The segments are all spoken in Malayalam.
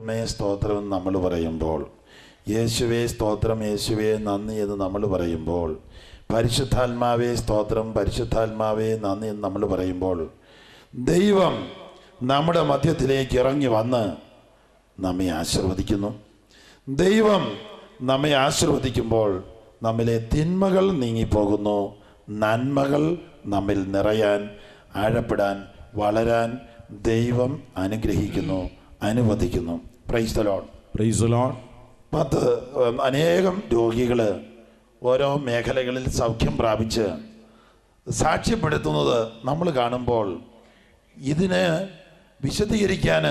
അമ്മേ സ്തോത്രം നമ്മൾ പറയുമ്പോൾ. യേശുവേ സ്തോത്രം യേശുവേ നന്ദി എന്ന് നമ്മൾ പറയുമ്പോൾ. പരിശുദ്ധാത്മാവേ സ്തോത്രം പരിശുദ്ധാത്മാവേ നന്ദി എന്ന് നമ്മൾ പറയുമ്പോൾ. ദൈവം നമ്മുടെ മധ്യത്തിലേക്ക് ഇറങ്ങി വന്ന് നമ്മെ ആശീർവദിക്കുന്നു. ദൈവം നമ്മെ ആശീർവദിക്കുമ്പോൾ നമ്മിലെ തിന്മകൾ നീങ്ങിപ്പോകുന്നു. നന്മകൾ നമ്മിൽ നിറയാൻ ആഴപ്പെടാൻ വളരാൻ ദൈവം അനുഗ്രഹിക്കുന്നു അനുവദിക്കുന്നു. Praise praise. പത്ത് അനേകം രോഗികൾ ഓരോ മേഖലകളിൽ സൗഖ്യം പ്രാപിച്ച് സാക്ഷ്യപ്പെടുത്തുന്നത് നമ്മൾ കാണുമ്പോൾ ഇതിന് വിശദീകരിക്കാൻ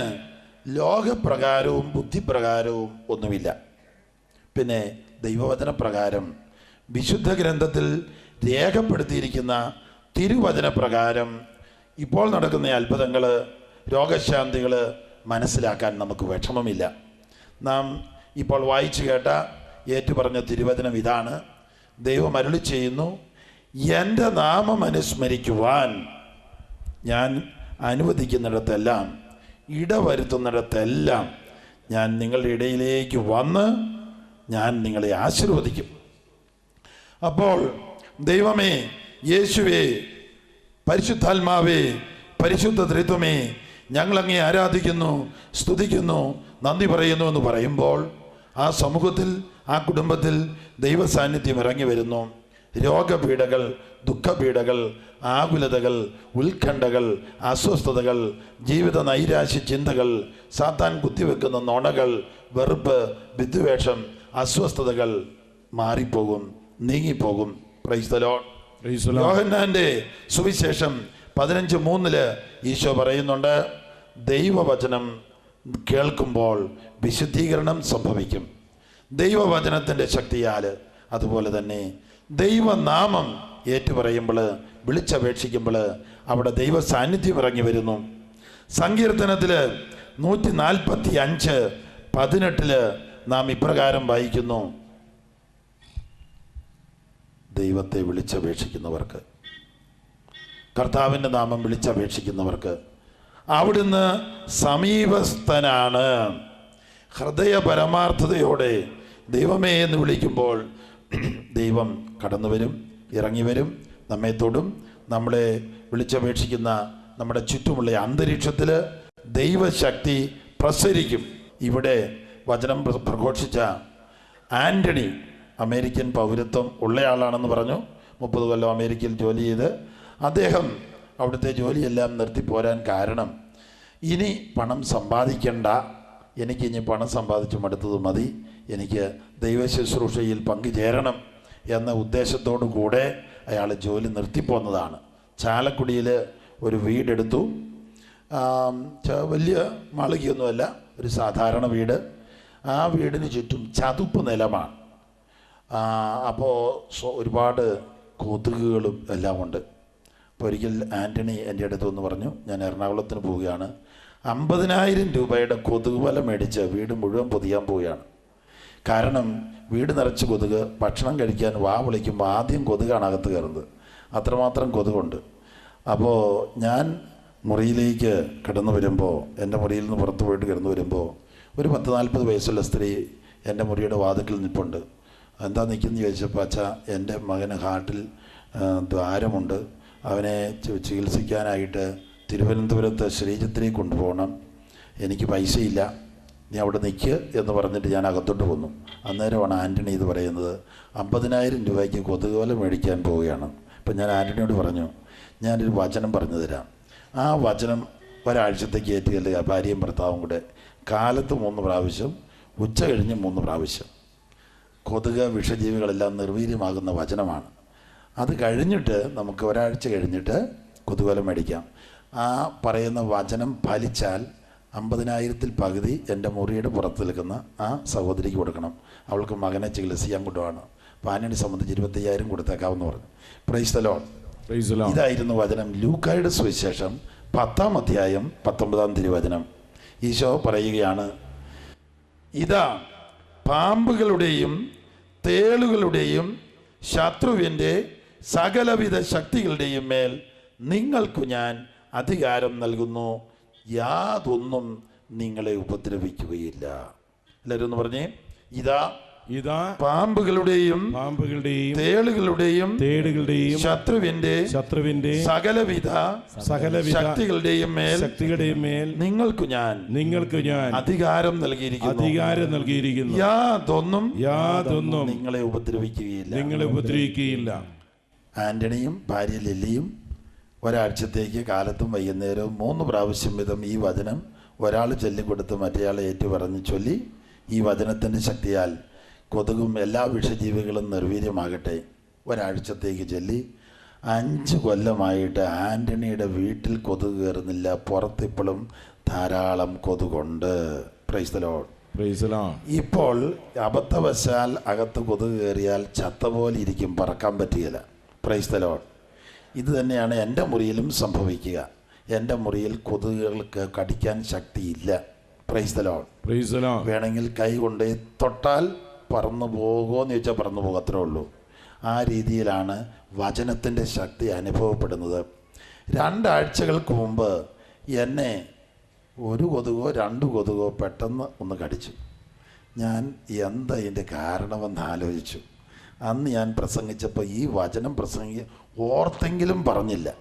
ലോകപ്രകാരവും ബുദ്ധിപ്രകാരവും ഒന്നുമില്ല പിന്നെ ദൈവവചന പ്രകാരം വിശുദ്ധ ഗ്രന്ഥത്തിൽ രേഖപ്പെടുത്തിയിരിക്കുന്ന തിരുവചന പ്രകാരം ഇപ്പോൾ നടക്കുന്ന അത്ഭുതങ്ങൾ രോഗശാന്തികൾ മനസ്സിലാക്കാൻ നമുക്ക് വിഷമമില്ല. നാം ഇപ്പോൾ വായിച്ചു കേട്ട ഏറ്റുപറഞ്ഞ തിരുവചനം ഇതാണ്. ദൈവം അരുളി ചെയ്യുന്നു എന്റെ നാമം അനുസ്മരിക്കുവാൻ ഞാൻ അനുവദിക്കുന്നിടത്തെല്ലാം ഇടവരുത്തുന്നിടത്തെല്ലാം ഞാൻ നിങ്ങളുടെ ഇടയിലേക്ക് വന്ന് ഞാൻ നിങ്ങളെ ആശീർവദിക്കും. അപ്പോൾ ദൈവമേ യേശുവേ പരിശുദ്ധാത്മാവേ പരിശുദ്ധ ത്രിത്വമേ ഞങ്ങളങ്ങേ ആരാധിക്കുന്നു സ്തുതിക്കുന്നു നന്ദി പറയുന്നു എന്ന് പറയുമ്പോൾ ആ സമൂഹത്തിൽ ആ കുടുംബത്തിൽ ദൈവ സാന്നിധ്യം ഇറങ്ങി വരുന്നു. രോഗപീഠകൾ ദുഃഖപീഠകൾ ആകുലതകൾ ഉത്കണ്ഠകൾ അസ്വസ്ഥതകൾ ജീവിത നൈരാശ്യ ചിന്തകൾ സാത്താൻ കുത്തിവെക്കുന്ന നുണകൾ വെറുപ്പ് വിദ്വേഷം അസ്വസ്ഥതകൾ മാറിപ്പോകും നീങ്ങിപ്പോകും. പ്രൈസ്തലോ. യോഹന്നാന്റെ സുവിശേഷം പതിനഞ്ച് മൂന്നിൽ ഈശോ പറയുന്നുണ്ട് ദൈവവചനം കേൾക്കുമ്പോൾ വിശുദ്ധീകരണം സംഭവിക്കും. ദൈവവചനത്തിന്റെ ശക്തിയാൽ അതുപോലെ തന്നെ ദൈവനാമം ഏറ്റുപറയുമ്പോൾ വിളിച്ചപേക്ഷിക്കുമ്പോൾ അവിടെ ദൈവ സാന്നിധ്യം ഇറങ്ങി വരുന്നു. സങ്കീർത്തനത്തിൽ നൂറ്റി നാൽപ്പത്തി അഞ്ച് പതിനെട്ടിൽ നാം ഇപ്രകാരം വായിക്കുന്നു. ദൈവത്തെ വിളിച്ചപേക്ഷിക്കുന്നവർക്ക് കർത്താവിന്റെ നാമം വിളിച്ചപേക്ഷിക്കുന്നവർക്ക്. അവിടുന്ന് സമീപസ്ഥനാണ്. ഹൃദയ പരമാർത്ഥതയോടെ ദൈവമേ എന്ന് വിളിക്കുമ്പോൾ ദൈവം കടന്നു വരും ഇറങ്ങി വരും നമ്മെ തൊടും. നമ്മളെ വിളിച്ചപേക്ഷിക്കുന്ന നമ്മുടെ ചുറ്റുമുള്ള അന്തരീക്ഷത്തിൽ ദൈവശക്തി പ്രസരിക്കും. ഇവിടെ വചനം പ്രഘോഷിച്ച ആന്റണി അമേരിക്കൻ പൗരത്വം ഉള്ളയാളാണെന്ന് പറഞ്ഞു. മുപ്പത് കൊല്ലം അമേരിക്കയിൽ ജോലി ചെയ്ത് അദ്ദേഹം അവിടുത്തെ ജോലിയെല്ലാം നിർത്തി പോരാൻ കാരണം ഇനി പണം സമ്പാദിക്കണ്ട എനിക്ക് ഇനി പണം സമ്പാദിച്ചു മടുത്തത് മതി എനിക്ക് ദൈവ ശുശ്രൂഷയിൽ പങ്കുചേരണം എന്ന ഉദ്ദേശത്തോടു കൂടെ അയാൾ ജോലി നിർത്തിപ്പോന്നതാണ് ചാലക്കുടിയിൽ ഒരു വീടെടുത്തു. വലിയ മാളികയൊന്നുമല്ല ഒരു സാധാരണ വീട്. ആ വീടിന് ചുറ്റും ചതുപ്പ് നിലമാണ്. അപ്പോൾ ഒരുപാട് കൊതുകുകളും എല്ലാം ഉണ്ട് അപ്പോൾ ഒരിക്കൽ ആന്റണി എന്റെ അടുത്ത് വന്ന് പറഞ്ഞു ഞാൻ എറണാകുളത്തിന് പോവുകയാണ്. അമ്പതിനായിരം രൂപയുടെ കൊതുക് വല മേടിച്ച് വീട് മുഴുവൻ പൊതിയാൻ പോവുകയാണ്. കാരണം വീട് നിറച്ച് കൊതുക് ഭക്ഷണം കഴിക്കാൻ വാ വിളിക്കുമ്പോൾ ആദ്യം കൊതുകാണ് അകത്ത് കയറുന്നത്. അത്രമാത്രം കൊതുകുണ്ട്. അപ്പോൾ ഞാൻ മുറിയിലേക്ക് കിടന്നു വരുമ്പോൾ എന്റെ മുറിയിൽ നിന്ന് പുറത്ത് പോയിട്ട് കിടന്നു വരുമ്പോൾ ഒരു പത്ത് നാൽപ്പത് വയസ്സുള്ള സ്ത്രീ എന്റെ മുറിയുടെ വാതിക്കൽ നിൽപ്പുണ്ട്. എന്താ നിൽക്കുന്നു? ചോദിച്ചപ്പോൾ അച്ഛാ എന്റെ മകന് ഹാർട്ടിൽ ദ്വാരമുണ്ട്. അവനെ ചികിത്സിക്കാനായിട്ട് തിരുവനന്തപുരത്ത് ശ്രീചിത്രയിൽ കൊണ്ടുപോകണം. എനിക്ക് പൈസയില്ല. നീ അവിടെ നിൽക്ക് എന്ന് പറഞ്ഞിട്ട് ഞാൻ അകത്തോട്ട് പോന്നു. അന്നേരമാണ് ആന്റണി ഇത് പറയുന്നത്. അമ്പതിനായിരം രൂപയ്ക്ക് കൊതുകുവല മേടിക്കാൻ പോവുകയാണ്. അപ്പം ഞാൻ ആന്റണിയോട് പറഞ്ഞു ഞാനൊരു വചനം പറഞ്ഞു തരാം. ആ വചനം ഒരാഴ്ചത്തേക്ക് ഏറ്റുകല്ലുക ഭാര്യയും ഭർത്താവും കൂടെ. കാലത്ത് മൂന്ന് പ്രാവശ്യം ഉച്ച കഴിഞ്ഞ് മൂന്ന് പ്രാവശ്യം. കൊതുക് വിഷജീവികളെല്ലാം നിർവീര്യമാകുന്ന വചനമാണ്. അത് കഴിഞ്ഞിട്ട് നമുക്ക് ഒരാഴ്ച കഴിഞ്ഞിട്ട് കൊതുകുവല മേടിക്കാം. ആ പറയുന്ന വചനം ഫലിച്ചാൽ അമ്പതിനായിരത്തിൽ പകുതി എന്റെ മുറിയുടെ പുറത്ത് നിൽക്കുന്ന ആ സഹോദരിക്ക് കൊടുക്കണം. അവൾക്ക് മകനെ ചികിത്സിക്കാൻ കൊണ്ടുപോകണം. ആനയെ സംബന്ധിച്ച് ഇരുപത്തയ്യായിരം കൊടുത്തേക്കാമെന്ന് പറഞ്ഞു. Praise Lord. ഇതായിരുന്നു വചനം. ലൂക്കായുടെ സുവിശേഷം പത്താം അധ്യായം പത്തൊമ്പതാം തിരുവചനം. ഈശോ പറയുകയാണ് ഇതാ പാമ്പുകളുടെയും തേളുകളുടെയും ശത്രുവിന്റെ സകലവിധ ശക്തികളുടെയും മേൽ നിങ്ങൾക്കു ഞാൻ അധികാരം നൽകുന്നു. യാതൊന്നും നിങ്ങളെ ഉപദ്രവിക്കുകയില്ല. എല്ലാവരും ഒന്ന് പറഞ്ഞേ. ഇതാ ഇതാ പാമ്പുകളുടെയും പാമ്പുകളുടെയും തേളുകളുടെയും തേടുകളുടെയും ശത്രുവിന്റെ ശത്രുവിന്റെ സകലവിധ സകലവിധ ശക്തികളുടെയും മേൽ ശക്തികളുടെയും മേൽ നിങ്ങൾക്ക് ഞാൻ നിങ്ങൾക്ക് ഞാൻ അധികാരം നൽകിയിരിക്കുന്നു. അധികാരം നൽകിയിരിക്കുന്നു. യാതൊന്നും യാതൊന്നും നിങ്ങളെ ഉപദ്രവിക്കുകയില്ല. നിങ്ങളെ ഉപദ്രവിക്കുകയില്ല. ആന്റണിയും ഭാര്യ ലില്ലിയും ഒരാഴ്ചത്തേക്ക് കാലത്തും വൈകുന്നേരവും മൂന്ന് പ്രാവശ്യം വീതം ഈ വചനം ഒരാൾ ചൊല്ലിക്കൊടുത്ത് മറ്റേയാളെ ഏറ്റുപറഞ്ഞ് ചൊല്ലി ഈ വചനത്തിന്റെ ശക്തിയാൽ കൊതുകും എല്ലാ വിഷജീവികളും നിർവീര്യമാകട്ടെ. ഒരാഴ്ചത്തേക്ക് ചൊല്ലി അഞ്ച് കൊല്ലമായിട്ട് ആന്റണിയുടെ വീട്ടിൽ കൊതുക് കയറുന്നില്ല. പുറത്തിപ്പോഴും ധാരാളം കൊതുകുണ്ട്. പ്രൈസ്തലോ. ഇപ്പോൾ അബദ്ധവശാൽ അകത്ത് കൊതുക് കയറിയാൽ ചത്ത പോലെ ഇരിക്കും. പറക്കാൻ പറ്റുകയില്ല. പ്രൈസ്തലോ ഇത് തന്നെയാണ് എന്റെ മുറിയിലും സംഭവിക്കുക. എന്റെ മുറിയിൽ കൊതുകുകൾക്ക് കടിക്കാൻ ശക്തിയില്ല. Praise Lord. വേണമെങ്കിൽ കൈ കൊണ്ട് തൊട്ടാൽ പറന്നു പോകുമോയെന്ന് ചോദിച്ചാൽ പറന്നു പോകത്രേ ഉള്ളൂ. ആ രീതിയിലാണ് വചനത്തിന്റെ ശക്തി അനുഭവപ്പെടുന്നത്. രണ്ടാഴ്ചകൾക്ക് മുമ്പ് എന്നെ ഒരു കൊതുകോ രണ്ട് കൊതുകോ പെട്ടെന്ന് ഒന്ന് കടിച്ചു. ഞാൻ എന്താ ഇതിന്റെ കാരണമെന്ന് ആലോചിച്ചു. അന്ന് ഞാൻ പ്രസംഗിച്ചപ്പോൾ ഈ വചനം പ്രസംഗി ഓർത്തെങ്കിലും പറഞ്ഞില്ല.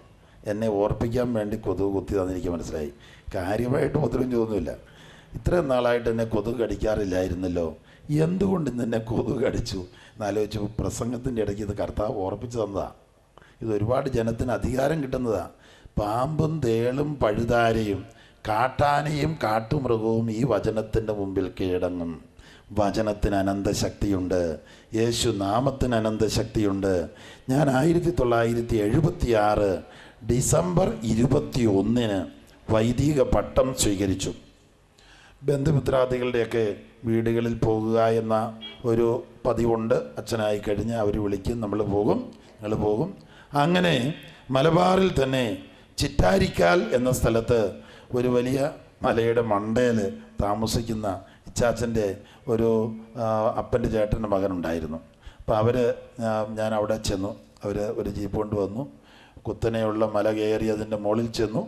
എന്നെ ഓർപ്പിക്കാൻ വേണ്ടി കൊതുക് കുത്തിയതെന്ന് എനിക്ക് മനസ്സിലായി. കാര്യമായിട്ട് മുദ്രം ചോദില്ല ഇത്രയും നാളായിട്ട് എന്നെ കൊതുക് കടിക്കാറില്ലായിരുന്നല്ലോ. എന്തുകൊണ്ട് എന്നെ കൊതുക് കടിച്ചു? എന്നാലോചിച്ചു പ്രസംഗത്തിന്റെ ഇടയ്ക്ക് ഇത് കർത്താവ് ഓർപ്പിച്ചു തന്നതാണ് ഇത് ഒരുപാട് ജനത്തിന് അധികാരം കിട്ടുന്നതാണ് പാമ്പും തേളും പഴുതാരയും കാട്ടാനയും കാട്ടുമൃഗവും ഈ വചനത്തിന്റെ മുമ്പിൽ കീഴടങ്ങും. വചനത്തിന് അനന്തശക്തിയുണ്ട്. യേശു നാമത്തിന് അനന്ത ശക്തിയുണ്ട് ഞാൻ ആയിരത്തി തൊള്ളായിരത്തി എഴുപത്തി ആറ് ഡിസംബർ ഇരുപത്തി ഒന്നിന് വൈദിക പട്ടം സ്വീകരിച്ചു. ബന്ധുമിത്രാദികളുടെയൊക്കെ വീടുകളിൽ പോകുക എന്ന ഒരു പതിവുണ്ട്. അച്ഛനായി കഴിഞ്ഞ് അവർ വിളിക്കും നമ്മൾ പോകും ഞങ്ങൾ പോകും. അങ്ങനെ മലബാറിൽ തന്നെ ചിറ്റാരിക്കാൽ എന്ന സ്ഥലത്ത് ഒരു വലിയ മലയുടെ മണ്ടയിൽ താമസിക്കുന്ന ഇച്ചാച്ചന്റെ ഒരു അപ്പന്റെ ചേട്ടന്റെ മകനുണ്ടായിരുന്നു. അപ്പോൾ അവർ ഞാൻ അവിടെ ചെന്നു. അവർ ഒരു ജീപ്പ് കൊണ്ട് വന്നു കുത്തനെയുള്ള മല കയറി അതിന്റെ മുകളിൽ ചെന്നു.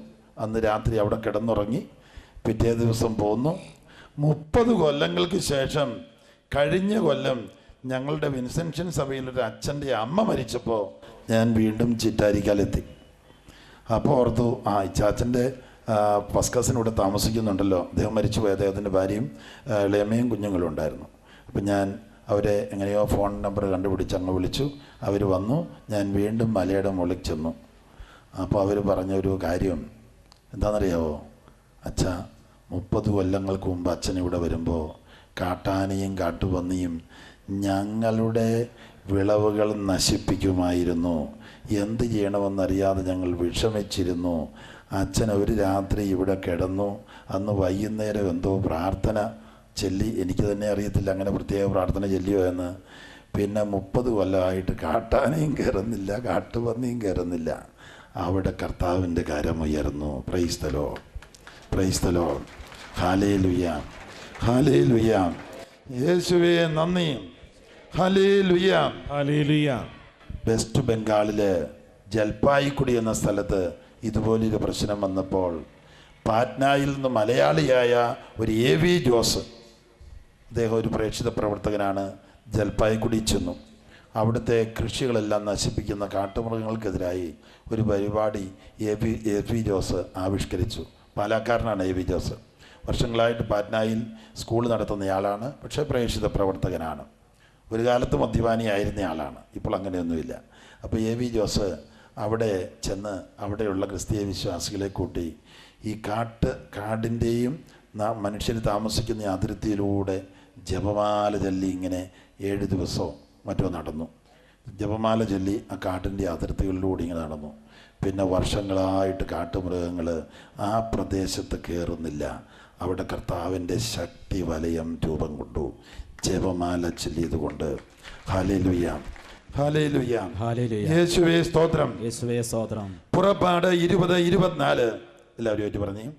അന്ന് രാത്രി അവിടെ കിടന്നുറങ്ങി പിറ്റേ ദിവസം പോന്നു. മുപ്പത് കൊല്ലങ്ങൾക്ക് ശേഷം കഴിഞ്ഞ കൊല്ലം ഞങ്ങളുടെ വിൻസെൻഷൻ സഭയിലൊരു അച്ഛന്റെ അമ്മ മരിച്ചപ്പോൾ ഞാൻ വീണ്ടും ചിറ്റാരിക്കാലെത്തി. അപ്പോൾ ഓർത്തു ആ ഇച്ചാച്ചന്റെ കസിൻ താമസിക്കുന്നുണ്ടല്ലോ. അദ്ദേഹം മരിച്ചു പോയ അദ്ദേഹത്തിന്റെ ഭാര്യയും ഇളയമ്മയും കുഞ്ഞുങ്ങളും ഉണ്ടായിരുന്നു. അപ്പം ഞാൻ അവരെ എങ്ങനെയോ ഫോൺ നമ്പർ കണ്ടുപിടിച്ച് അങ്ങ് വിളിച്ചു. അവർ വന്നു. ഞാൻ വീണ്ടും മലയുടെ മുകളിൽ ചെന്നു. അപ്പോൾ അവർ പറഞ്ഞ ഒരു കാര്യം എന്താണെന്നറിയാവോ? അച്ഛ മുപ്പത് കൊല്ലങ്ങൾക്ക് മുമ്പ് അച്ഛൻ ഇവിടെ വരുമ്പോൾ കാട്ടാനയും കാട്ടുപന്നിയും ഞങ്ങളുടെ വിളവുകൾ നശിപ്പിക്കുമായിരുന്നു. എന്ത് ചെയ്യണമെന്നറിയാതെ ഞങ്ങൾ വിഷമിച്ചിരുന്നു. അച്ഛൻ ഒരു രാത്രി ഇവിടെ കിടന്നു. അന്ന് വൈകുന്നേരം എന്തോ പ്രാർത്ഥന ചൊല്ലി. എനിക്ക് തന്നെ അറിയത്തില്ല അങ്ങനെ പ്രത്യേക പ്രാർത്ഥന ചൊല്ലിയോ എന്ന്. പിന്നെ മുപ്പത് കൊല്ലമായിട്ട് കാട്ടാനയും കയറുന്നില്ല കാട്ടുപന്നിയും കയറുന്നില്ല. അവിടെ കർത്താവിന്റെ കരമുയർന്നു പ്രൈസ്തലോ പ്രൈസ്തലോ ഹാലേ ലുയാം ഹാലേ ലുയാം യേശുവേ നന്ദി. ഹാലേ ലുയാം Hallelujah. വെസ്റ്റ് ബംഗാളിലെ ജൽപായിക്കുടി എന്ന സ്ഥലത്ത് ഇതുപോലൊരു പ്രശ്നം വന്നപ്പോൾ പാറ്റ്നയിൽ നിന്ന് മലയാളിയായ ഒരു എ വി ജോസ് അദ്ദേഹം ഒരു പ്രേക്ഷിത പ്രവർത്തകനാണ് ജൽപായ്ക്കുടി ചെന്നു. അവിടുത്തെ കൃഷികളെല്ലാം നശിപ്പിക്കുന്ന കാട്ടുമൃഗങ്ങൾക്കെതിരായി ഒരു പരിപാടി A V A V Jose ആവിഷ്കരിച്ചു. പാലക്കാരനാണ് എ വി ജോസ്. വർഷങ്ങളായിട്ട് പാറ്റ്നയിൽ സ്കൂൾ നടത്തുന്നയാളാണ് പക്ഷേ പ്രേക്ഷിത പ്രവർത്തകനാണ്. ഒരു കാലത്ത് മദ്യപാനിയായിരുന്ന ആളാണ് ഇപ്പോൾ അങ്ങനെയൊന്നുമില്ല. അപ്പോൾ എ വി ജോസ് അവിടെ ചെന്ന് അവിടെയുള്ള ക്രിസ്തീയ വിശ്വാസികളെ കൂട്ടി ഈ കാട്ട് കാടിന്റെയും മനുഷ്യർ താമസിക്കുന്ന അതിർത്തിയിലൂടെ ജപമാല ചൊല്ലി ഇങ്ങനെ ഏഴ് ദിവസമോ മറ്റോ നടന്നു. ജപമാല ചൊല്ലി ആ കാട്ടിന്റെ അതിർത്തികളിലൂടെ ഇങ്ങനെ നടന്നു. പിന്നെ വർഷങ്ങളായിട്ട് കാട്ടുമൃഗങ്ങൾ ആ പ്രദേശത്ത് കയറുന്നില്ല അവിടെ കർത്താവിന്റെ ശക്തി വലയം രൂപം കൊണ്ടു ജപമാല ചൊല്ലിയതുകൊണ്ട് കൊണ്ട്. ഹാലേലുയ്യാം ഹാലേലുയ യേശുവേ സ്തോത്രം. യേശുവേ സ്തോത്രം. പുറപ്പാട് ഇരുപത് ഇരുപത്തിനാല്. എല്ലാവരും പറഞ്ഞു.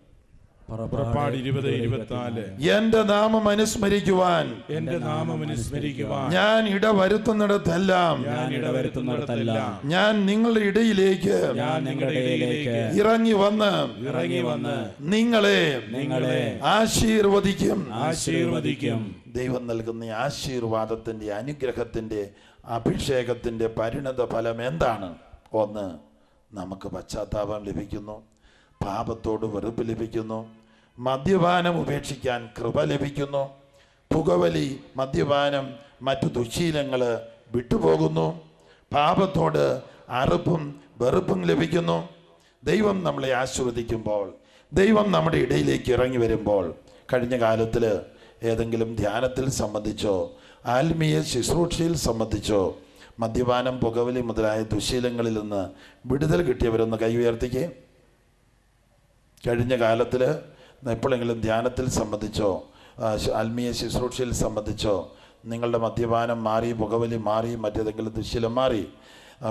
പുറപ്പാട് ഇരുപത് ഇരുപത്തിനാല്. എന്റെ നാമം അനുസ്മരിക്കുവാൻ. എന്റെ നാമം അനുസ്മരിക്കുവാൻ. ഞാൻ ഇടവരുത്തുന്നിടത്തെല്ലാം. ഞാൻ ഇടവരുത്തുന്നിടത്തെല്ലാം. ഞാൻ നിങ്ങളുടെ ഇടയിലേക്ക് ഞാൻ നിങ്ങളുടെ ഇടയിലേക്ക് ഇറങ്ങി വന്ന് ഇറങ്ങി വന്ന് നിങ്ങളെ നിങ്ങളെ ആശീർവദിക്കും. ആശീർവദിക്കും. ദൈവം നൽകുന്ന ആശീർവാദത്തിന്റെ അനുഗ്രഹത്തിന്റെ അഭിഷേകത്തിന്റെ പരിണത ഫലം എന്താണ്? ഒന്ന് നമുക്ക് പശ്ചാത്താപം ലഭിക്കുന്നു പാപത്തോട് വെറുപ്പ് ലഭിക്കുന്നു മദ്യപാനം ഉപേക്ഷിക്കാൻ കൃപ ലഭിക്കുന്നു പുകവലി മദ്യപാനം മറ്റു ദുശീലങ്ങൾ വിട്ടുപോകുന്നു പാപത്തോട് അറുപ്പും വെറുപ്പും ലഭിക്കുന്നു. ദൈവം നമ്മളെ ആസ്വദിക്കുമ്പോൾ ദൈവം നമ്മുടെ ഇടയിലേക്ക് ഇറങ്ങി വരുമ്പോൾ കഴിഞ്ഞ കാലത്തിൽ ഏതെങ്കിലും ധ്യാനത്തിൽ സംബന്ധിച്ചോ ആത്മീയ ശുശ്രൂഷയിൽ സംബന്ധിച്ചോ മദ്യപാനം പുകവലി മുതലായ ദുശീലങ്ങളിൽ നിന്ന് വിടുതൽ കിട്ടിയവരൊന്ന് കൈ ഉയർത്തിക്കേ. കഴിഞ്ഞ കാലത്തിൽ എപ്പോഴെങ്കിലും ധ്യാനത്തിൽ സംബന്ധിച്ചോ ആത്മീയ ശുശ്രൂഷയിൽ സംബന്ധിച്ചോ നിങ്ങളുടെ മദ്യപാനം മാറി പുകവലി മാറി മറ്റേതെങ്കിലും ദുശീലം മാറി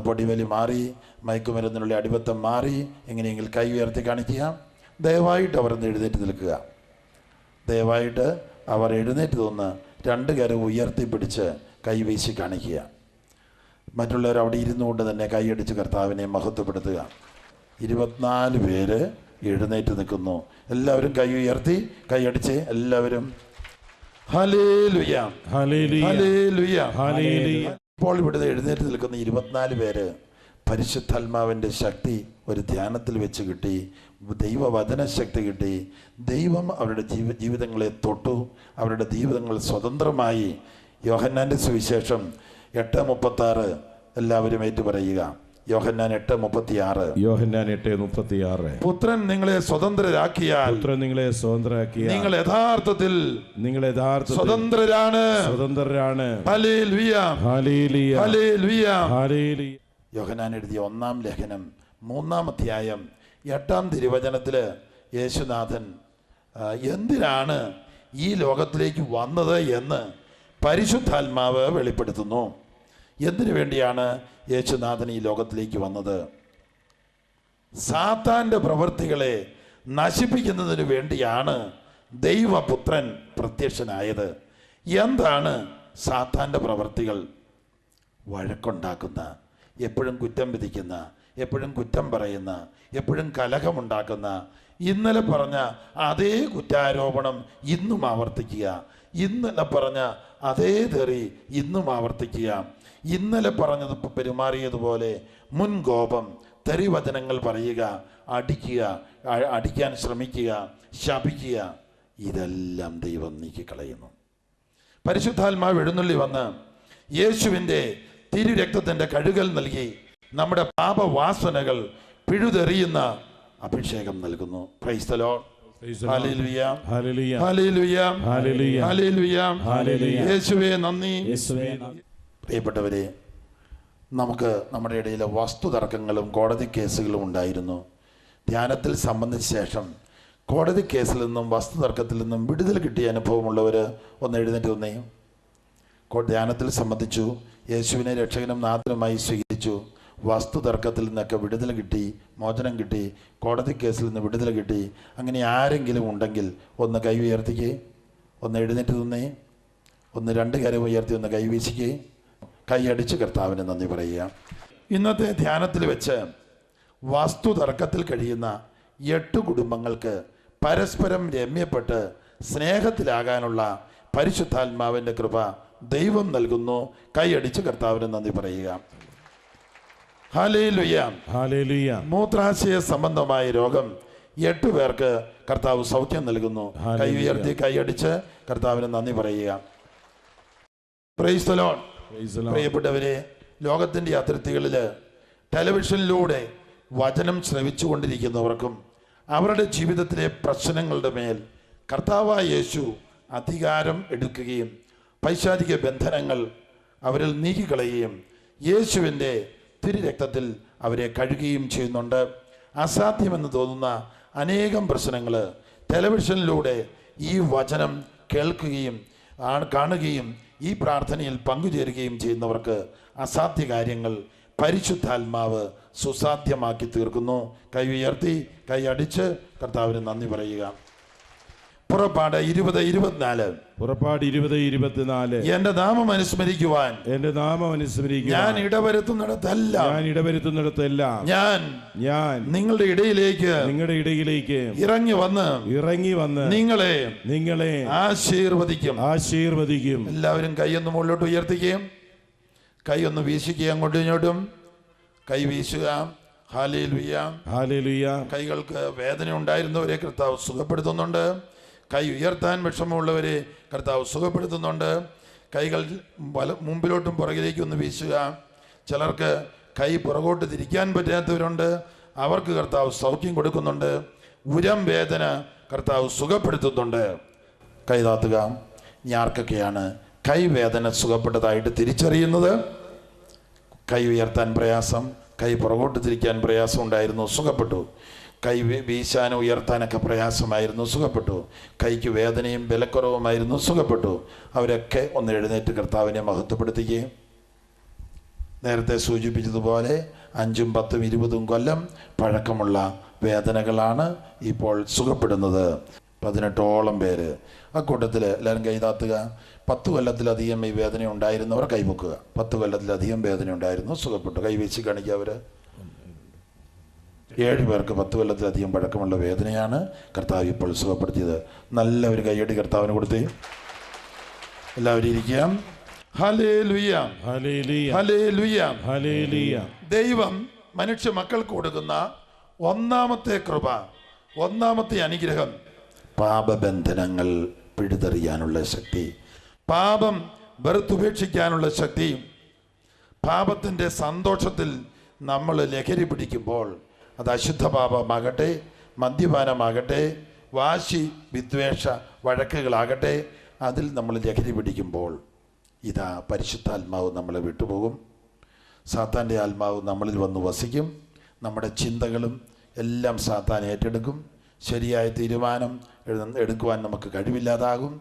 പൊടിവലി മാറി മയക്കുമരുന്നിനുള്ള അടിപത്തം മാറി എങ്ങനെയെങ്കിൽ കൈ ഉയർത്തി കാണിക്കുക. ദയവായിട്ട് അവർ എഴുന്നേറ്റ് നിൽക്കുക. ദയവായിട്ട് അവർ എഴുന്നേറ്റ് നിന്ന് രണ്ട് കരം ഉയർത്തിപ്പിടിച്ച് കൈവീശി കാണിക്കുക. മറ്റുള്ളവർ അവിടെ ഇരുന്നുകൊണ്ട് തന്നെ കൈയടിച്ച് കർത്താവിനെ മഹത്വപ്പെടുത്തുക. ഇരുപത്തിനാല് പേര് എഴുന്നേറ്റ് നിൽക്കുന്നു. എല്ലാവരും കൈ ഉയർത്തി കൈയടിച്ച് എല്ലാവരും. ഇപ്പോൾ ഇവിടുന്ന് എഴുന്നേറ്റ് നിൽക്കുന്ന ഇരുപത്തിനാല് പേര് പരിശുദ്ധാത്മാവിന്റെ ശക്തി ഒരു ധ്യാനത്തിൽ വെച്ച് കിട്ടി. ദൈവവചന ശക്തി കിട്ടി. ദൈവം അവരുടെ ജീവ ജീവിതങ്ങളെ തൊട്ടു. അവരുടെ ജീവിതങ്ങൾ സ്വതന്ത്രമായി. യോഹന്നാന്റെ സുവിശേഷം എട്ട് മുപ്പത്താറ് എല്ലാവരും ഏറ്റു പറയുക യോഹന്നാൻ എട്ട് മുപ്പത്തിയാറ്. യോഹന്നാൻ എട്ട് മുപ്പത്തിയാറ്. പുത്രൻ നിങ്ങളെ സ്വതന്ത്രരാക്കിയാൽ പുത്രൻ നിങ്ങളെ സ്വതന്ത്രരാക്കിയ നിങ്ങൾ യഥാർത്ഥത്തിൽ നിങ്ങൾ യഥാർത്ഥ സ്വതന്ത്രരാണ്. സ്വതന്ത്രരാണ്. യോഹന്നാൻ എഴുതിയ ഒന്നാം ലേഖനം മൂന്നാം അധ്യായം എട്ടാം തിരുവചനത്തിൽ യേശുനാഥൻ എന്തിനാണ് ഈ ലോകത്തിലേക്ക് വന്നത് എന്ന് പരിശുദ്ധാത്മാവ് വെളിപ്പെടുത്തുന്നു. എന്തിനു വേണ്ടിയാണ് യേശുനാഥൻ ഈ ലോകത്തിലേക്ക് വന്നത്? സാത്താന്റെ പ്രവൃത്തികളെ നശിപ്പിക്കുന്നതിന് വേണ്ടിയാണ് ദൈവപുത്രൻ പ്രത്യക്ഷനായത്. എന്താണ് സാത്താന്റെ പ്രവൃത്തികൾ? വഴക്കുണ്ടാക്കുന്ന എപ്പോഴും കുറ്റം വിധിക്കുന്ന എപ്പോഴും കുറ്റം പറയുന്ന എപ്പോഴും കലഹമുണ്ടാക്കുന്ന ഇന്നലെ പറഞ്ഞ അതേ കുറ്റാരോപണം ഇന്നും ആവർത്തിക്കുക. ഇന്നലെ പറഞ്ഞ അതേ തെറി ഇന്നും ആവർത്തിക്കുക. ഇന്നലെ പറഞ്ഞത് പെരുമാറിയതുപോലെ മുൻകോപം തെറിവചനങ്ങൾ പറയുക അടിക്കുക അടിക്കാൻ ശ്രമിക്കുക ശപിക്കുക. ഇതെല്ലാം ദൈവം നീക്കിക്കളയുന്നു പരിശുദ്ധാത്മാവ് എഴുന്നള്ളി വന്ന് യേശുവിന്റെ തിരുരക്തത്തിന്റെ കഴുകൽ നൽകി നമ്മുടെ പാപവാസനകൾ പിഴുതെറിയുന്ന അഭിഷേകം നൽകുന്നു. ക്രൈസ്തലോ. യേശുവേ നന്ദി. യേശുവേ നന്ദി. പ്രിയപ്പെട്ടവരെ നമുക്ക് നമ്മുടെ ഇടയിലെ വസ്തു തർക്കങ്ങളും കോടതി കേസുകളും ഉണ്ടായിരുന്നു. ധ്യാനത്തിൽ സംബന്ധിച്ച ശേഷം കോടതി കേസിൽ നിന്നും വസ്തു തർക്കത്തിൽ നിന്നും വിടുതൽ കിട്ടിയ അനുഭവമുള്ളവർ ഒന്ന് എഴുന്നേറ്റ് വന്നേ കോ- ധ്യാനത്തിൽ സംബന്ധിച്ചു. യേശുവിനെ രക്ഷകനും നാഥനുമായി സ്വീകരിച്ചു. വസ്തു തർക്കത്തിൽ നിന്നൊക്കെ വിടുതൽ കിട്ടി മോചനം കിട്ടി കോടതി കേസിൽ നിന്ന് വിടുതൽ കിട്ടി. അങ്ങനെ ആരെങ്കിലും ഉണ്ടെങ്കിൽ ഒന്ന് കൈ ഉയർത്തിക്കേ. ഒന്ന് എഴുന്നേറ്റ് നിന്നേ. ഒന്ന് രണ്ട് കരം ഉയർത്തി ഒന്ന് കൈ കൈവീശിക്കേ കൈയടിച്ച് കർത്താവിന് നന്ദി പറയുക. ഇന്നത്തെ ധ്യാനത്തിൽ വെച്ച് വസ്തു തർക്കത്തിൽ കഴിയുന്ന എട്ട് കുടുംബങ്ങൾക്ക് പരസ്പരം രമ്യപ്പെട്ട് സ്നേഹത്തിലാകാനുള്ള പരിശുദ്ധാത്മാവിന്റെ കൃപ ദൈവം നൽകുന്നു. കൈയടിച്ച് കർത്താവിന് നന്ദി പറയുക. മൂത്രാശയ സംബന്ധമായ രോഗം എട്ട് പേർക്ക് കർത്താവ് സൗഖ്യം നൽകുന്നു. കൈ ഉയർത്തി കൈയടിച്ച് കർത്താവിന് നന്ദി പറയുക. പ്രിയപ്പെട്ടവരെ ലോകത്തിന്റെ അതിർത്തികളിൽ ടെലിവിഷനിലൂടെ വചനം ശ്രവിച്ചുകൊണ്ടിരിക്കുന്നവർക്കും അവരുടെ ജീവിതത്തിലെ പ്രശ്നങ്ങളുടെ മേൽ കർത്താവായ യേശു അധികാരം എടുക്കുകയും പൈശാചിക ബന്ധനങ്ങൾ അവരിൽ നീക്കിക്കളയുകയും യേശുവിന്റെ തിരുരക്തത്തിൽ അവരെ കഴുകുകയും ചെയ്യുന്നുണ്ട്. അസാധ്യമെന്ന് തോന്നുന്ന അനേകം പ്രശ്നങ്ങൾ ടെലിവിഷനിലൂടെ ഈ വചനം കേൾക്കുകയും കാണുകയും ഈ പ്രാർത്ഥനയിൽ പങ്കുചേരുകയും ചെയ്യുന്നവർക്ക് അസാധ്യ കാര്യങ്ങൾ പരിശുദ്ധാത്മാവ് സുസാധ്യമാക്കി തീർക്കുന്നു. കൈ ഉയർത്തി കൈ അടിച്ച് കർത്താവിന് നന്ദി പറയുക. പുറപ്പാട് ഇരുപത് ഇരുപത്തിനാല്. പുറപ്പാട് ഇരുപത് ഇരുപത്തിനാല്. എന്റെ നാമം അനുസ്മരിക്കുവാൻ. എന്റെ നാമം അനുസ്മരിക്കുക ഞാൻ ഇടവരുത്തുന്നിടത്തല്ല. ഞാൻ ഇടവരുത്തുന്നിടത്തെല്ലാം. ഞാൻ ഞാൻ നിങ്ങളുടെ ഇടയിലേക്ക് നിങ്ങളുടെ ഇടയിലേക്ക് ഇറങ്ങി വന്ന് ഇറങ്ങി വന്ന് നിങ്ങളെ നിങ്ങളെ ആശീർവദിക്കും. ആശീർവദിക്കും. എല്ലാവരും കൈയൊന്ന് മുകളിലോട്ട് ഉയർത്തിക്കുകയും കൈയൊന്ന് ഒന്ന് വീശിക്കുക അങ്ങോട്ടും ഇങ്ങോട്ടും. കൈ വീശുക. ഹാലയിൽ കൈകൾക്ക് വേദന ഉണ്ടായിരുന്നവരെ കർത്താവ് സുഖപ്പെടുത്തുന്നുണ്ട്. കൈ ഉയർത്താൻ വിഷമമുള്ളവരെ കർത്താവ് സുഖപ്പെടുത്തുന്നുണ്ട്. കൈകൾ വല മുമ്പിലോട്ടും പുറകിലേക്കും ഒന്ന് വീശുക. ചിലർക്ക് കൈ പുറകോട്ട് തിരിക്കാൻ പറ്റാത്തവരുണ്ട്. അവർക്ക് കർത്താവ് സൗഖ്യം കൊടുക്കുന്നുണ്ട്. ഉരം വേദന കർത്താവ് സുഖപ്പെടുത്തുന്നുണ്ട്. കൈതാത്തുക ഞാർക്കൊക്കെയാണ് കൈവേദന സുഖപ്പെട്ടതായിട്ട് തിരിച്ചറിയുന്നത്. കൈ ഉയർത്താൻ പ്രയാസം കൈ പുറകോട്ട് തിരിക്കാൻ പ്രയാസം ഉണ്ടായിരുന്നു സുഖപ്പെട്ടു. കൈ വീശാനും ഉയർത്താനൊക്കെ പ്രയാസമായിരുന്നു. സുഖപ്പെട്ടു. കൈക്ക് വേദനയും ബലക്കുറവുമായിരുന്നു സുഖപ്പെട്ടു. അവരൊക്കെ ഒന്ന് എഴുന്നേറ്റ് കർത്താവിനെ മഹത്വപ്പെടുത്തുകയും നേരത്തെ സൂചിപ്പിച്ചതുപോലെ അഞ്ചും പത്തും ഇരുപതും കൊല്ലം പഴക്കമുള്ള വേദനകളാണ് ഇപ്പോൾ സുഖപ്പെടുന്നത്. പതിനെട്ടോളം പേര്. അക്കൂട്ടത്തിൽ എല്ലാവരും കൈതാത്തുക പത്ത് കൊല്ലത്തിലധികം ഈ വേദന ഉണ്ടായിരുന്നവർ കൈപൊക്കുക പത്ത് കൊല്ലത്തിലധികം വേദന ഉണ്ടായിരുന്നു സുഖപ്പെട്ടു. കൈവീശി കാണിക്കുക അവർ ഏഴ് പേർക്ക് പത്ത് കൊല്ലത്തിലധികം പഴക്കമുള്ള വേദനയാണ് കർത്താവ് ഇപ്പോൾ സുഖപ്പെടുത്തിയത്. നല്ല ഒരു കൈയടി കർത്താവിന് കൊടുത്തേ. എല്ലാവരും ഇരിക്കാം. ദൈവം മനുഷ്യ മക്കൾക്ക് കൊടുക്കുന്ന ഒന്നാമത്തെ കൃപ ഒന്നാമത്തെ അനുഗ്രഹം പാപബന്ധനങ്ങൾ പിഴുതെറിയാനുള്ള ശക്തി പാപം വെറുത്തുപേക്ഷിക്കാനുള്ള ശക്തി പാപത്തിന്റെ സന്തോഷത്തിൽ നമ്മൾ ലഹരി പിടിക്കുമ്പോൾ അത് അശുദ്ധ പാപമാകട്ടെ മദ്യപാനമാകട്ടെ വാശി വിദ്വേഷ വഴക്കുകളാകട്ടെ അതിൽ നമ്മൾ ലഹരി പിടിക്കുമ്പോൾ ഇതാ പരിശുദ്ധാത്മാവ് നമ്മളെ വിട്ടുപോകും. സാത്താന്റെ ആത്മാവ് നമ്മളിൽ വന്ന് വസിക്കും. നമ്മുടെ ചിന്തകളും എല്ലാം സാത്താൻ ഏറ്റെടുക്കും. ശരിയായ തീരുമാനം എടുക്കുവാൻ നമുക്ക് കഴിവില്ലാതാകും.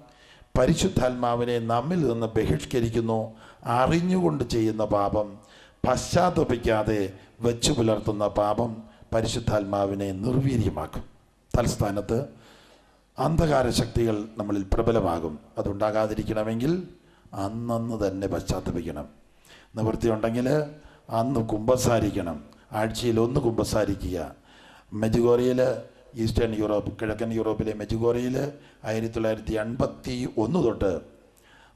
പരിശുദ്ധാത്മാവിനെ നമ്മിൽ നിന്ന് ബഹിഷ്കരിക്കുന്നു. അറിഞ്ഞുകൊണ്ട് ചെയ്യുന്ന പാപം പശ്ചാത്തപിക്കാതെ വെച്ചു പുലർത്തുന്ന പാപം പരിശുദ്ധാത്മാവിനെ നിർവീര്യമാക്കും. തലസ്ഥാനത്ത് അന്ധകാര ശക്തികൾ നമ്മളിൽ പ്രബലമാകും. അതുണ്ടാകാതിരിക്കണമെങ്കിൽ അന്നന്ന് തന്നെ പശ്ചാത്തപിക്കണം. നിവൃത്തിയുണ്ടെങ്കിൽ അന്ന് കുമ്പസാരിക്കണം. ആഴ്ചയിൽ ഒന്ന് കുമ്പസാരിക്കുക. മെജുഗോറിയയിൽ ഈസ്റ്റേൺ യൂറോപ്പ് കിഴക്കൻ യൂറോപ്പിലെ മെജുഗോറിയയിൽ ആയിരത്തി തൊള്ളായിരത്തി എൺപത്തി ഒന്ന് തൊട്ട്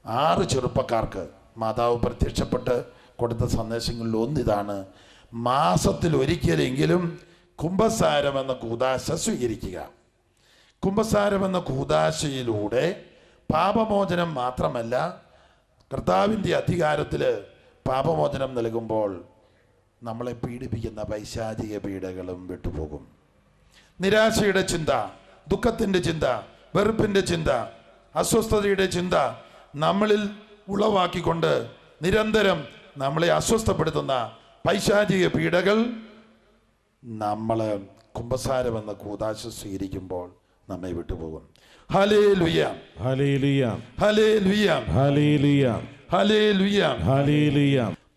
ആറ് ചെറുപ്പക്കാർക്ക് മാതാവ് പ്രത്യക്ഷപ്പെട്ട് കൊടുത്ത സന്ദേശങ്ങളിൽ ഒന്നിതാണ് മാസത്തിൽ ഒരിക്കലെങ്കിലും കുംഭസാരം എന്ന കൂതാശ സ്വീകരിക്കുക. കുംഭസാരം എന്ന കൂതാശയിലൂടെ പാപമോചനം മാത്രമല്ല കർത്താവിന്റെ അധികാരത്തിൽ പാപമോചനം നൽകുമ്പോൾ നമ്മളെ പീഡിപ്പിക്കുന്ന പൈശാചിക പീഡകളും വിട്ടുപോകും. നിരാശയുടെ ചിന്ത ദുഃഖത്തിന്റെ ചിന്ത വെറുപ്പിന്റെ ചിന്ത അസ്വസ്ഥതയുടെ ചിന്ത നമ്മളിൽ ഉളവാക്കിക്കൊണ്ട് നിരന്തരം നമ്മളെ അസ്വസ്ഥപ്പെടുത്തുന്ന പൈശാചിക പീഡകൾ നമ്മൾ കുംഭസാരം എന്ന കൂതാശ സ്വീകരിക്കുമ്പോൾ നമ്മെ വിട്ടുപോകും. ഹലേ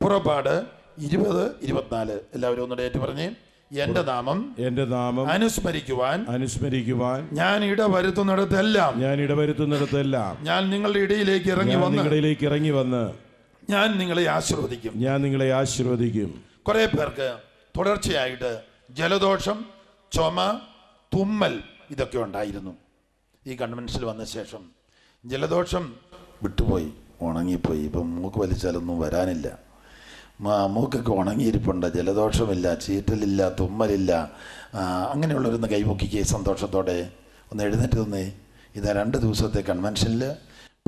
പുറപ്പാട് ഇരുപത് ഇരുപത്തിനാല്. എല്ലാവരും ഒന്നുകൂടെ ഏറ്റു പറഞ്ഞേ. എന്റെ നാമം എന്റെ നാമം അനുസ്മരിക്കുവാൻ അനുസ്മരിക്കുവാൻ ഞാൻ ഇട വരുത്തുന്നിടത്തെല്ലാം ഞാൻ ഇടവരുത്തുന്നിടത്തെല്ലാം ഞാൻ നിങ്ങളുടെ ഇടയിലേക്ക് ഇറങ്ങി വന്ന് ഇടയിലേക്ക് ഇറങ്ങി വന്ന് ഞാൻ നിങ്ങളെ ആശീർവദിക്കും. ഞാൻ നിങ്ങളെ ആശീർവദിക്കും. കുറെ പേർക്ക് തുടർച്ചയായിട്ട് ജലദോഷം ചുമ തുമ്മൽ ഇതൊക്കെ ഉണ്ടായിരുന്നു. ഈ കൺവെൻഷനിൽ വന്ന ശേഷം ജലദോഷം വിട്ടുപോയി ഉണങ്ങിപ്പോയി. ഇപ്പം മൂക്ക് വലിച്ചാലൊന്നും വരാനില്ല. മൂക്കൊക്കെ ഉണങ്ങിയിരിപ്പുണ്ട്. ജലദോഷമില്ല ചീറ്റലില്ല തുമ്മലില്ല. അങ്ങനെയുള്ളവരൊന്ന് കൈപൊക്കിക്കേ സന്തോഷത്തോടെ. ഒന്ന് എഴുന്നേറ്റ് തന്നേ ഇതാ രണ്ട് ദിവസത്തെ കൺവെൻഷനിൽ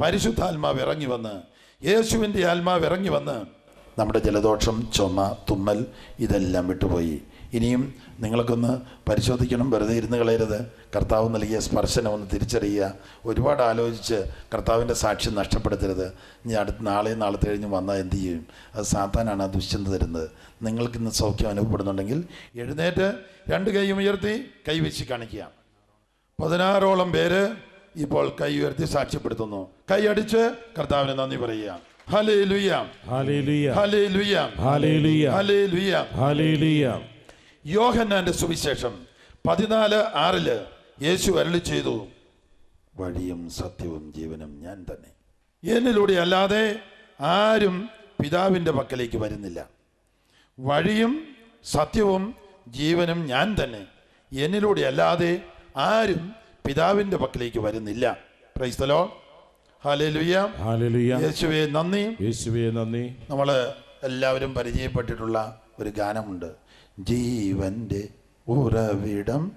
പരിശുദ്ധാത്മാവ് ഇറങ്ങി വന്ന് യേശുവിന്റെ ആത്മാവ് ഇറങ്ങി വന്ന് നമ്മുടെ ജലദോഷം ചുമ തുമ്മൽ ഇതെല്ലാം വിട്ടുപോയി. ഇനിയും നിങ്ങൾക്കൊന്ന് പരിശോധിക്കണം വെറുതെ ഇരുന്ന് കളയരുത്. കർത്താവ് നൽകിയ സ്പർശനം ഒന്ന് തിരിച്ചറിയുക. ഒരുപാട് ആലോചിച്ച് കർത്താവിന്റെ സാക്ഷ്യം നഷ്ടപ്പെടുത്തരുത്. ഇനി അടുത്ത നാളെ നാളെ കഴിഞ്ഞ് വന്നാൽ എന്ത് ചെയ്യും? അത് സാത്താനാണ് ആ ദുശ്ചിന്ത തരുന്നത്. നിങ്ങൾക്കിന്ന് സൗഖ്യം അനുഭവപ്പെടുന്നുണ്ടെങ്കിൽ എഴുന്നേറ്റ് രണ്ട് കൈയും ഉയർത്തി കൈവച്ച് കാണിക്കുക. പതിനാറോളം പേര് ഇപ്പോൾ കൈ ഉയർത്തി സാക്ഷ്യപ്പെടുത്തുന്നു. കൈ അടിച്ച് കർത്താവിന് നന്ദി പറയുക. യോഹന്നാന്റെ സുവിശേഷം പതിനാല് ആറിൽ യേശു അരളി ചെയ്തു. വഴിയും സത്യവും ജീവനും ഞാൻ തന്നെ. എന്നിലൂടെ അല്ലാതെ ആരും പിതാവിന്റെ പക്കലേക്ക് വരുന്നില്ല. വഴിയും സത്യവും ജീവനും ഞാൻ തന്നെ. എന്നിലൂടെ അല്ലാതെ ആരും പിതാവിന്റെ പക്കലേക്ക് വരുന്നില്ല. പ്രൈസ്തലോ യേശുവേ നന്ദി. യേശുവേ നന്ദി. നമ്മൾ എല്ലാവരും പരിചയപ്പെട്ടിട്ടുള്ള ഒരു ഗാനമുണ്ട്. ജീവന്റെ ഉറവിടം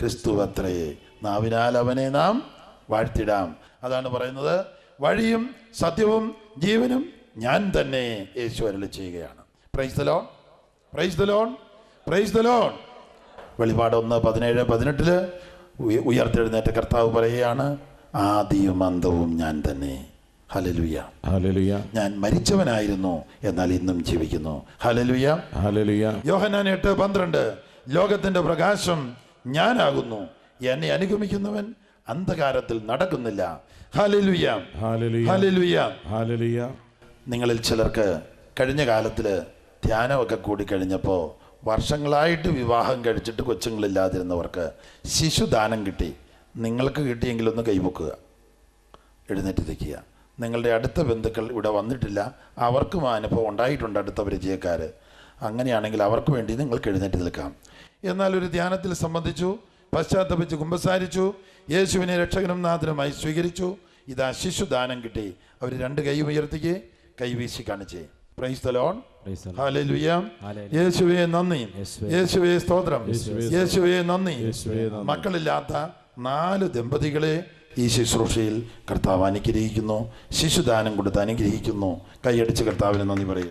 ക്രിസ്തുവത്രേ. നാവിനാൽ അവനെ നാം വാഴ്ത്തിടാം. അതാണ് പറയുന്നത്. വഴിയും സത്യവും ജീവനും ഞാൻ തന്നെ യേശു അരളി ചെയ്യുകയാണ്. Praise the Lord praise the Lord praise the Lord വെളിപാട് ഒന്ന് പതിനേഴ് പതിനെട്ടിൽ ഉയർത്തെഴുന്നേറ്റ കർത്താവ് പറയുകയാണ് ആദിയും അന്തവും ഞാൻ തന്നെ. ഹലലുയ ഹലലുയ ഞാൻ മരിച്ചവനായിരുന്നു എന്നാൽ ഇന്നും ജീവിക്കുന്നു. ഹലലുയ ഹലലുയ യോഹനാൻ എട്ട് പന്ത്രണ്ട്. ലോകത്തിന്റെ പ്രകാശം ഞാനാകുന്നു. എന്നെ അനുഗമിക്കുന്നവൻ അന്ധകാരത്തിൽ നടക്കുന്നില്ല. ഹലലുയ ഹലലുയ ഹലലുയ നിങ്ങളിൽ ചിലർക്ക് കഴിഞ്ഞ കാലത്തിൽ ധ്യാനമൊക്കെ കൂടി കഴിഞ്ഞപ്പോൾ വർഷങ്ങളായിട്ട് വിവാഹം കഴിച്ചിട്ട് കൊച്ചുങ്ങളില്ലാതിരുന്നവർക്ക് ശിശുദാനം കിട്ടി. നിങ്ങൾക്ക് കിട്ടിയെങ്കിലൊന്ന് കൈമുക്കുക എഴുന്നേറ്റ് നിൽക്കുക. നിങ്ങളുടെ അടുത്ത ബന്ധുക്കൾ ഇവിടെ വന്നിട്ടില്ല. അവർക്കും അനുഭവം ഉണ്ടായിട്ടുണ്ട് അടുത്ത പരിചയക്കാർ. അങ്ങനെയാണെങ്കിൽ അവർക്ക് വേണ്ടി നിങ്ങൾക്ക് എഴുന്നേറ്റ് നിൽക്കാം. എന്നാൽ ഒരു ധ്യാനത്തിൽ സംബന്ധിച്ചു പശ്ചാത്തപിച്ച് കുമ്പസാരിച്ചു യേശുവിനെ രക്ഷകനും നാഥനുമായി സ്വീകരിച്ചു. ഇതാ ശിശുദാനം കിട്ടി. അവർ രണ്ട് കൈ ഉയർത്തിക്ക് കൈവീശി കാണിച്ചേ. പ്രൈസ് ദ ലോൺ യേശുവേ നന്ദി. യേശുവേ. സ്തോത്രം. യേശുവേ നന്ദി. മക്കളില്ലാത്ത നാല് ദമ്പതികളെ ഈ ശുശ്രൂഷയിൽ കർത്താവ് അനുഗ്രഹിക്കുന്നു. ശിശുദാനം കൊടുത്ത് അനുഗ്രഹിക്കുന്നു. കൈയടിച്ച് കർത്താവിന് നന്ദി പറയും